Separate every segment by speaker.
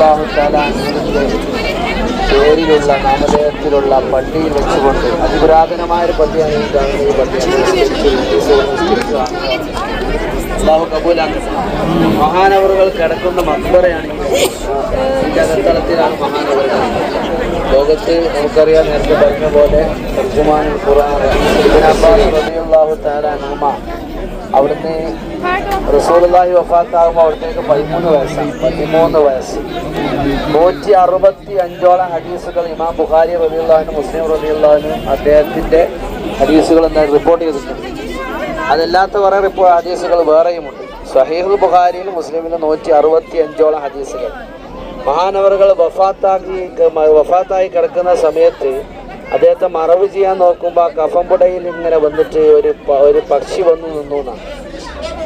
Speaker 1: തആല അൻഹുവിന്റെ പേരിലുള്ള നാമധേയത്തിലുള്ള പള്ളിയിൽ വെച്ചുകൊണ്ട് അതിപുരാതനമായ ഒരു പള്ളിയാണ് ഈ കാണുന്ന ഈ പള്ളിയാണ്. അള്ളാഹു കബൂലാക്കട്ടെ മഹാനവറുകൾ കിടക്കുന്ന മക്ബറയാണ് ഈ ഇതിന്റെ അകത്തളത്തിലാണ് മഹാനവറുകൾ ലോകത്ത് നമുക്കറിയാം നേരത്തെ പറഞ്ഞ പോലെ ഖുർആൻ അബ്ബാസ് റബിയുള്ളാഹു തആല അൻഹുമ അവിടുന്ന് റസൂലുള്ളാഹി വഫാത്താകുമ്പോൾ അവിടത്തേക്ക് പതിമൂന്ന് വയസ്സാണ് പതിമൂന്ന് വയസ്സ്. നൂറ്റി അറുപത്തി അഞ്ചോളം ഹദീസുകൾ ഇമാം ബുഖാരി റബിയുള്ളവനും മുസ്ലിം റബിയുള്ളവനും അദ്ദേഹത്തിന്റെ ഹദീസുകൾ എന്തായാലും റിപ്പോർട്ട് ചെയ്തിട്ടുണ്ട്. അതല്ലാത്ത കുറേ റിപ്പോർട്ട് ഹദീസുകൾ വേറെയുമുണ്ട്. സഹീഹ് ബുഖാരിയിലും മുസ്ലിമിലും നൂറ്റി അറുപത്തി അഞ്ചോളം ഹദീസുകൾ. മഹാനവറുകൾ വഫാത്താക്കി വഫാത്തായി കിടക്കുന്ന സമയത്ത് അദ്ദേഹത്തെ മറവ് ചെയ്യാൻ നോക്കുമ്പോൾ ആ കഫംപുടയിൽ ഇങ്ങനെ വന്നിട്ട് ഒരു ഒരു പക്ഷി വന്നു നിന്നു എന്നാണ്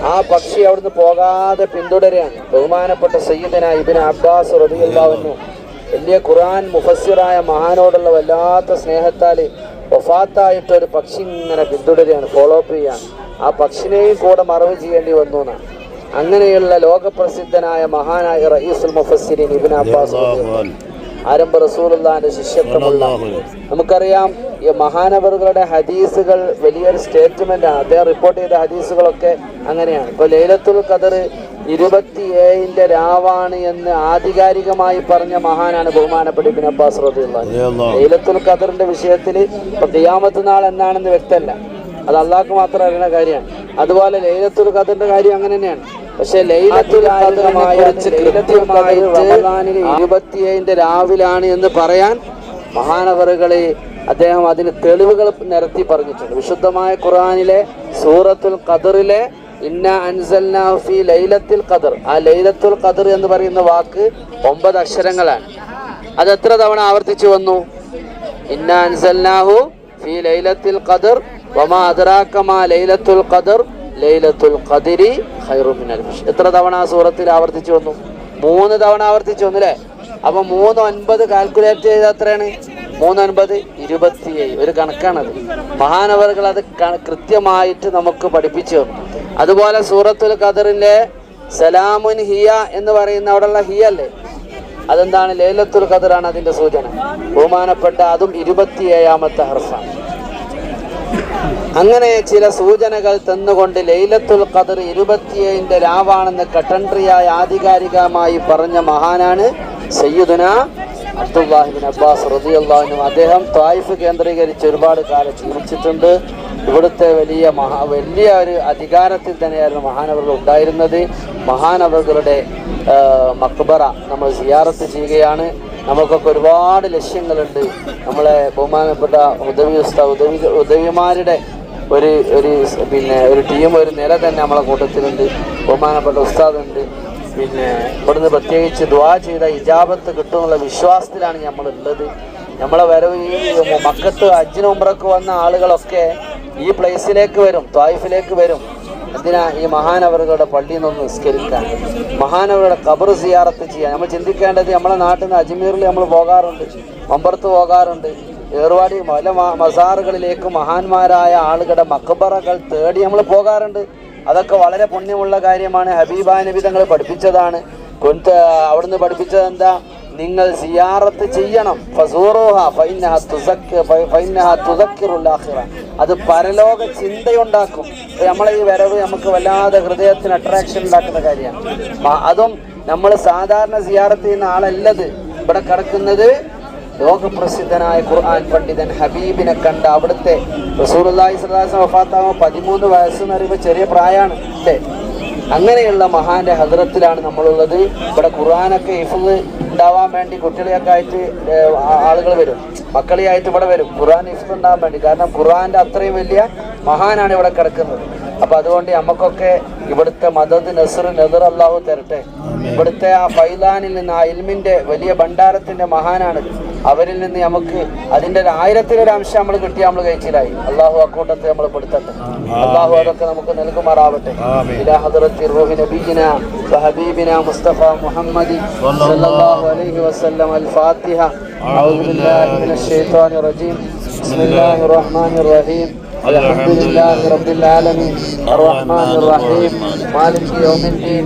Speaker 1: ആ പക്ഷി അവിടുന്ന് പോകാതെ പിന്തുടരുകയാണ്. ബഹുമാനപ്പെട്ട സയ്യിദന ഇബിൻ അബ്ബാസ് റബിയുള്ളവനു വലിയ ഖുർആൻ മുഫസ്സിറായ മഹാനോടുള്ള വല്ലാത്ത സ്നേഹത്താൽ വഫാത്തായിട്ട് ഒരു പക്ഷി ഇങ്ങനെ പിന്തുടരുകയാണ് ഫോളോ അപ്പ് ചെയ്യാണ് ആ പക്ഷിനെയും കൂടെ മറവ് ചെയ്യേണ്ടി വന്നു എന്നാണ് അങ്ങനെയുള്ള ലോകപ്രസിദ്ധനായ മഹാനായ റയീസുൽ മുഫസ്സിരിൻ ഇബിൻ അബ്ബാസ് ആരംഭ റസൂലുള്ളാന്റെ ശിഷ്യത്വമുള്ള നമുക്കറിയാം ഈ മഹാനവറുകളുടെ ഹദീസുകൾ വലിയൊരു സ്റ്റേറ്റ്മെന്റ് ആണ് അദ്ദേഹം റിപ്പോർട്ട് ചെയ്ത ഹദീസുകളൊക്കെ അങ്ങനെയാണ്. ഇപ്പൊ ലൈലത്തുൽ ഖദർ ഇരുപത്തി ഏഴിന്റെ രാവാണ് എന്ന് ആധികാരികമായി പറഞ്ഞ മഹാനാണ് ബഹുമാനപ്പെട്ട ഇബിൻ അബ്ബാസ് ലൈലത്തുൽ ഖദറിന്റെ വിഷയത്തിൽ ഇപ്പൊ തിയാമത്ത് നാൾ എന്നാണെന്ന് വ്യക്തമല്ല. അത് അള്ളാഹ്ക്ക് മാത്രം അറിയുന്ന കാര്യമാണ്. അതുപോലെ ലൈലത്തുൽ ഖദറിന്റെ കാര്യം അങ്ങനെ തന്നെയാണ്. പക്ഷെ ലൈലത്തുൽ കൃത്യമായിട്ട് ഇരുപത്തിയേഴിന്റെ രാവിലാണ് എന്ന് പറയാൻ മഹാനവറുകളെ അദ്ദേഹം അതിന് തെളിവുകൾ നിരത്തി പറഞ്ഞിട്ടുണ്ട്. വിശുദ്ധമായ ഖുർആനിലെ സൂറത്തുൽ ഖദറിലെ ഇന്ന അൻസൽനാഫി ലൈലത്തുൽ ഖദർ. ആ ലൈലത്തുൽ ഖദർ എന്ന് പറയുന്ന വാക്ക് ഒമ്പത് അക്ഷരങ്ങളാണ്. അത് എത്ര തവണ ആവർത്തിച്ചു വന്നു? ഇന്ന അൻസൽനാഹു ഫി ലൈലത്തുൽ ഖദർ വമാ അദ്രാക മാ ലൈലത്തുൽ ഖദർ ലൈലത്തുൽ ഖദിരി ഖൈറു മിനൽ ഫിഷ്. എത്ര തവണ ആ സൂറത്തിൽ ആവർത്തിച്ചു വന്നു? മൂന്ന് തവണ ആവർത്തിച്ചു വന്നു അല്ലേ അപ്പൊ മൂന്ന് ഒൻപത് കാൽക്കുലേറ്റ് ചെയ്ത എത്രയാണ്? മൂന്ന് ഒൻപത് ഇരുപത്തിയേഴ്. ഒരു കണക്കാണത്. മഹാനവറുകൾ അത് കൃത്യമായിട്ട് നമുക്ക് പഠിപ്പിച്ചു അതുപോലെ സൂറത്തുൽ ഖദറിന്റെ സലാമുൻ ഹിയ എന്ന് പറയുന്ന അവിടെയുള്ള ഹിയ അല്ലേ? അതെന്താണ്? ലൈലത്തുൽ ഖദറാണ് അതിന്റെ സൂചന. ബഹുമാനപ്പെട്ട അതും ഇരുപത്തിയേഴാമത്തെ ഹർഫാണ്. അങ്ങനെ ചില സൂചനകൾ തന്നുകൊണ്ട് ലൈലത്തുൽ ഖദർ ഇരുപത്തിയേഴിന്റെ രാവാണെന്ന് കട്ടൻട്രിയായ ആധികാരികമായി പറഞ്ഞ മഹാനാണ് സയ്യിദുന അബ്ദുല്ലാഹിബിൻ അബ്ബാസ് റളിയല്ലാഹു അദ്ദേഹം തായിഫ് കേന്ദ്രീകരിച്ച് ഒരുപാട് കാലം ജീവിച്ചിട്ടുണ്ട്. ഇവിടുത്തെ വലിയ മഹാ വലിയ ഒരു അധികാരത്തിൽ തന്നെയായിരുന്നു മഹാനവറുകൾ ഉണ്ടായിരുന്നത്. മഹാനവറുകളുടെ ആ, മക്ബറ നമ്മൾ സിയാറത്ത് ചെയ്യുകയാണ്. നമുക്കൊക്കെ ഒരുപാട് ലക്ഷ്യങ്ങളുണ്ട്. നമ്മളെ ബഹുമാനപ്പെട്ട ഉദവി ഉദവി ഉദവിമാരുടെ ഒരു ഒരു പിന്നെ ഒരു ടീം ഒരു നില തന്നെ നമ്മളെ കൂട്ടത്തിലുണ്ട്. ബഹുമാനപ്പെട്ട ഉസ്താദുണ്ട്. പിന്നെ ഇവിടുന്ന് പ്രത്യേകിച്ച് ദ്വാ ചെയ്ത ഇജാബത്ത് കിട്ടുമെന്നുള്ള വിശ്വാസത്തിലാണ് നമ്മളുള്ളത്. നമ്മളെ വരവ് ഈ മക്കത്ത് അജ്ജിന് വന്ന ആളുകളൊക്കെ ഈ പ്ലേസിലേക്ക് വരും ത്വായിഫിലേക്ക് വരും. എന്തിനാ ഈ മഹാനവറുകളുടെ പള്ളിയിൽ നിന്ന് നിസ്കരിക്കാൻ മഹാനവരുടെ കബർ സിയാറത്ത് ചെയ്യാൻ നമ്മൾ ചിന്തിക്കേണ്ടത് നമ്മളെ നാട്ടിൽ നിന്ന് അജ്മീറിൽ നമ്മൾ പോകാറുണ്ട് മമ്പറത്ത് പോകാറുണ്ട്. ഏർവാടി പല മസാറുകളിലേക്ക് മഹാന്മാരായ ആളുകളുടെ മക്ബറകൾ തേടി നമ്മൾ പോകാറുണ്ട്. അതൊക്കെ വളരെ പുണ്യമുള്ള കാര്യമാണ്. ഹബീബാനബി തങ്ങൾ പഠിപ്പിച്ചതാണ്. കൊന്ത അവിടുന്ന് പഠിപ്പിച്ചത് എന്താ? നിങ്ങൾ സിയാറത്ത് ചെയ്യണം. അത് പരലോക ചിന്തയുണ്ടാക്കും. നമ്മളെ ഈ വരവ് നമുക്ക് വല്ലാതെ ഹൃദയത്തിന് അട്രാക്ഷൻ ഉണ്ടാക്കുന്ന കാര്യമാണ്. അതും നമ്മൾ സാധാരണ സിയാറത്ത് ചെയ്യുന്ന ആളല്ലത്. ഇവിടെ കിടക്കുന്നത് ലോകപ്രസിദ്ധനായ ഖുർആൻ പണ്ഡിതൻ ഹബീബിനെ കണ്ട അവിടുത്തെ സ്വല്ലല്ലാഹു അലൈഹി വസല്ലം വഫാത്താകുമ്പോൾ പതിമൂന്ന് വയസ്സ് എന്ന് പറയുമ്പോൾ ചെറിയ പ്രായമാണ്. അല്ലേ? അങ്ങനെയുള്ള മഹാന്റെ ഹദ്രത്തിലാണ് നമ്മളുള്ളത്. ഇവിടെ ഖുർആാനൊക്കെ ഇഫുദ് ഉണ്ടാവാൻ വേണ്ടി കുട്ടികളെയൊക്കെ ആയിട്ട് ആളുകൾ വരും. മക്കളെയായിട്ട് ഇവിടെ വരും. ഖുർആൻ ഇഫുദ് ഉണ്ടാവാൻ വേണ്ടി. കാരണം ഖുർആന്റെ അത്രയും വലിയ മഹാനാണ് ഇവിടെ കിടക്കുന്നത്. അപ്പൊ അതുകൊണ്ട് നമുക്കൊക്കെ ഇവിടുത്തെ മദത് നസർ നെതർ അള്ളാഹു തരട്ടെ. ഇവിടുത്തെ ആ ഫൈലാനിൽ നിന്ന് ആ ഇൽമിന്റെ വലിയ ഭണ്ഡാരത്തിന്റെ മഹാനാണ്. അവരിൽ നിന്ന് നമുക്ക് അതിന്റെ ഒരു ആയിരത്തിലൊരു അംശം നമ്മൾ കിട്ടിയ നമ്മൾ കഴിച്ചിലായി അള്ളാഹു അക്കൂട്ടത്തെ നമ്മൾ പെടുത്തട്ടെ അള്ളാഹു അതൊക്കെ നമുക്ക് നൽകുമാറാവട്ടെ ഇലാ ഹദ്റത്തി റൂഹി നബിയിന വഹബീബിന മുസ്തഫ മുഹമ്മദി സല്ലല്ലാഹു അലൈഹി വസല്ലം അൽ ഫാത്തിഹ أعوذ بالله من الشيطان الرجيم بسم الله الرحمن الرحيم الحمد لله رب العالمين الرحمن الرحيم مالك يوم الدين